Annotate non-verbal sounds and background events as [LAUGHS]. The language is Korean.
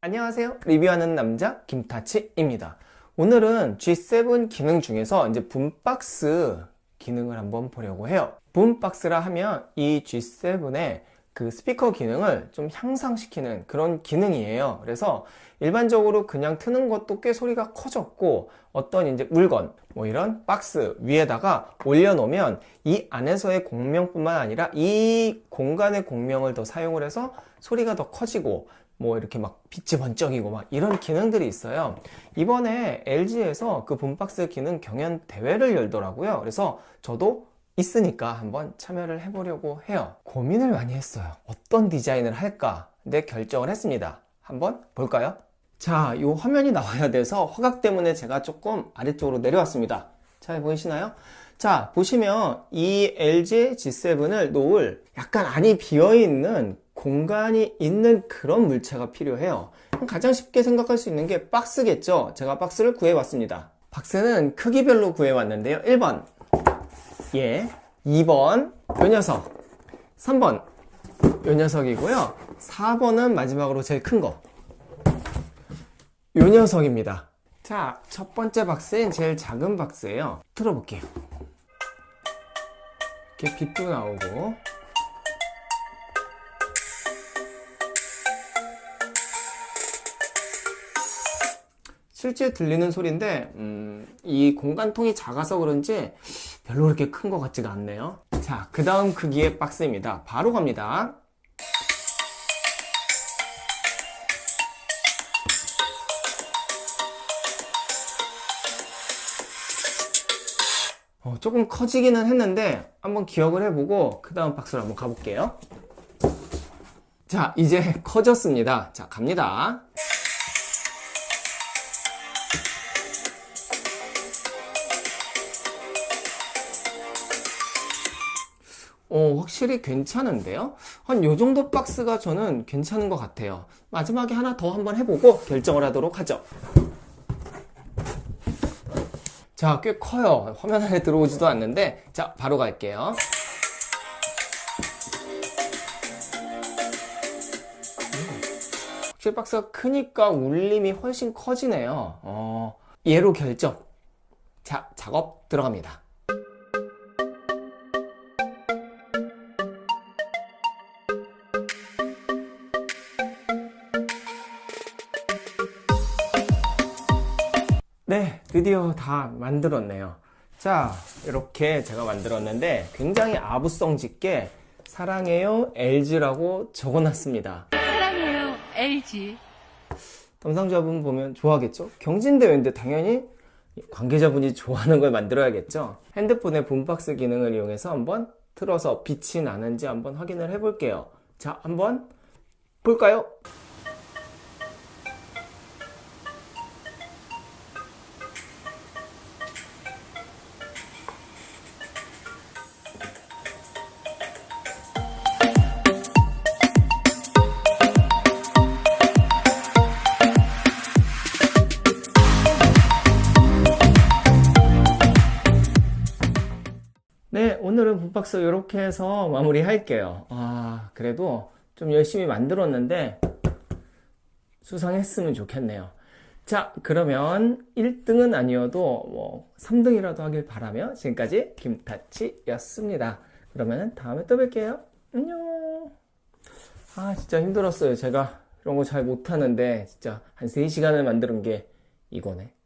안녕하세요. 리뷰하는 남자 김타치입니다. 오늘은 G7 기능 중에서 이제 붐박스 기능을 한번 보려고 해요. 붐박스라 하면 이 G7의 그 스피커 기능을 좀 향상시키는 그런 기능이에요. 그래서 일반적으로 그냥 트는 것도 꽤 소리가 커졌고 어떤 이제 물건 뭐 이런 박스 위에다가 올려놓으면 이 안에서의 공명뿐만 아니라 이 공간의 공명을 더 사용을 해서 소리가 더 커지고 뭐 이렇게 막 빛이 번쩍이고 막 이런 기능들이 있어요. 이번에 LG에서 그 붐박스 기능 경연 대회를 열더라고요. 그래서 저도 있으니까 한번 참여를 해보려고 해요. 고민을 많이 했어요. 어떤 디자인을 할까? 근데 결정을 했습니다. 한번 볼까요? 자, 이 화면이 나와야 돼서 화각 때문에 제가 조금 아래쪽으로 내려왔습니다. 잘 보이시나요? 자, 보시면 이 LG G7을 놓을 약간 안이 비어있는 공간이 있는 그런 물체가 필요해요. 가장 쉽게 생각할 수 있는 게 박스겠죠? 제가 박스를 구해왔습니다. 박스는 크기별로 구해왔는데요. 1번, 예. 2번, 요 녀석. 3번, 요 녀석이고요. 4번은 마지막으로 제일 큰 거. 요 녀석입니다. 자, 첫 번째 박스인 제일 작은 박스예요. 틀어볼게요. 이렇게 빛도 나오고. 실제 들리는 소리인데 음, 이 공간통이 작아서 그런지 별로 그렇게 큰 것 같지가 않네요. 자, 그 다음 크기의 박스입니다. 바로 갑니다. 어, 조금 커지기는 했는데 한번 기억을 해보고 그 다음 박스로 한번 가볼게요. 자, 이제 [LAUGHS] 커졌습니다. 자, 갑니다. 어, 확실히 괜찮은데요? 한 요 정도 박스가 저는 괜찮은 것 같아요. 마지막에 하나 더 한번 해보고 결정을 하도록 하죠. 자, 꽤 커요. 화면 안에 들어오지도 않는데, 자, 바로 갈게요. 음, 확실히 박스가 크니까 울림이 훨씬 커지네요. 어, 얘로 결정. 자, 작업 들어갑니다. 네, 드디어 다 만들었네요. 자, 이렇게 제가 만들었는데 굉장히 아부성 짙게 사랑해요 LG라고 적어놨습니다. 사랑해요, LG. 담당자분 보면 좋아하겠죠? 경진대회인데 당연히 관계자분이 좋아하는 걸 만들어야겠죠? 핸드폰의 붐박스 기능을 이용해서 한번 틀어서 빛이 나는지 한번 확인을 해볼게요. 자, 한번 볼까요? 오늘은 붐박스 이렇게 해서 마무리 할게요. 아, 그래도 좀 열심히 만들었는데 수상했으면 좋겠네요. 자, 그러면 1등은 아니어도 뭐 3등이라도 하길 바라며 지금까지 김타치였습니다. 그러면 다음에 또 뵐게요. 안녕. 아, 진짜 힘들었어요. 제가 이런 거 잘 못하는데 진짜 한 3시간을 만드는 게 이거네.